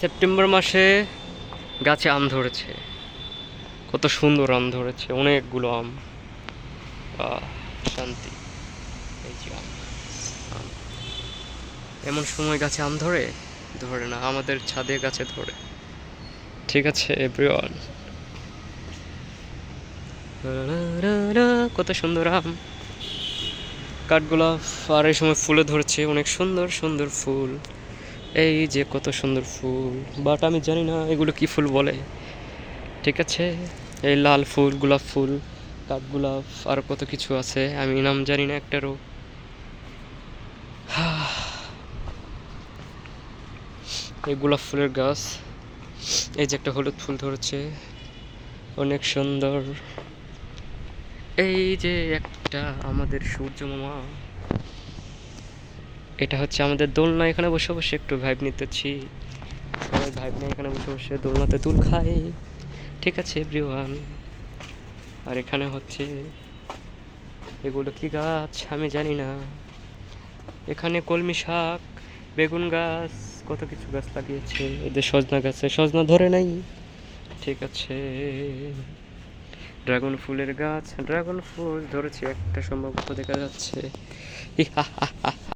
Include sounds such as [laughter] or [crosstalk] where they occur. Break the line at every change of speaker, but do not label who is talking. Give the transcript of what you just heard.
September মাসে গাছে আম ধরেছে। কত সুন্দর আম ধরেছে, অনেকগুলো আম। শান্তি। আম। এমন সময় গাছে আম ধরে? ধরে না, আমাদের ছাদে গাছে ধরে। ঠিক আছে এভরিওয়ান কত সুন্দর আম। কাঠগোলাপ আর এই সময় ফুলে ধরছে, অনেক সুন্দর সুন্দর ফুল। এই যে কত সুন্দর ফুল। বাট আমি জানি না এগুলো কি ফুল বলে। ঠিক আছে? এই লাল ফুল, গোলাপ ফুল কাঠগোলাপ আর কত কিছু আছে। আমি নাম জানি না একটারও। [sighs] এই গোলাপ ফুলের গাছ। এই যে একটা হলুদ ফুল ধরেছে। অনেক সুন্দর। এই যে একটা আমাদের সূর্য মামা। এটা হচ্ছে আমাদের দোলনা, এখানে বসে বসে একটু ভাইব নিতেছি সবাই ভাইব নিয়ে এখানে বসে বসে দোলনাতে দুল খাই ঠিক আছে এভরিওয়ান আর এখানে হচ্ছে, এগুলো কি গাছ? আমি জানি না। এখানে কলমি শাক, বেগুন গাছ, কত কিছু গাছ লাগিয়েছে। এদের সজনা গাছে, সজনা ধরে নাই। ঠিক আছে। ড্রাগন ফুলের গাছ, ড্রাগন ফুল ধরেছে, একটা সম্ভবত দেখা যাচ্ছে।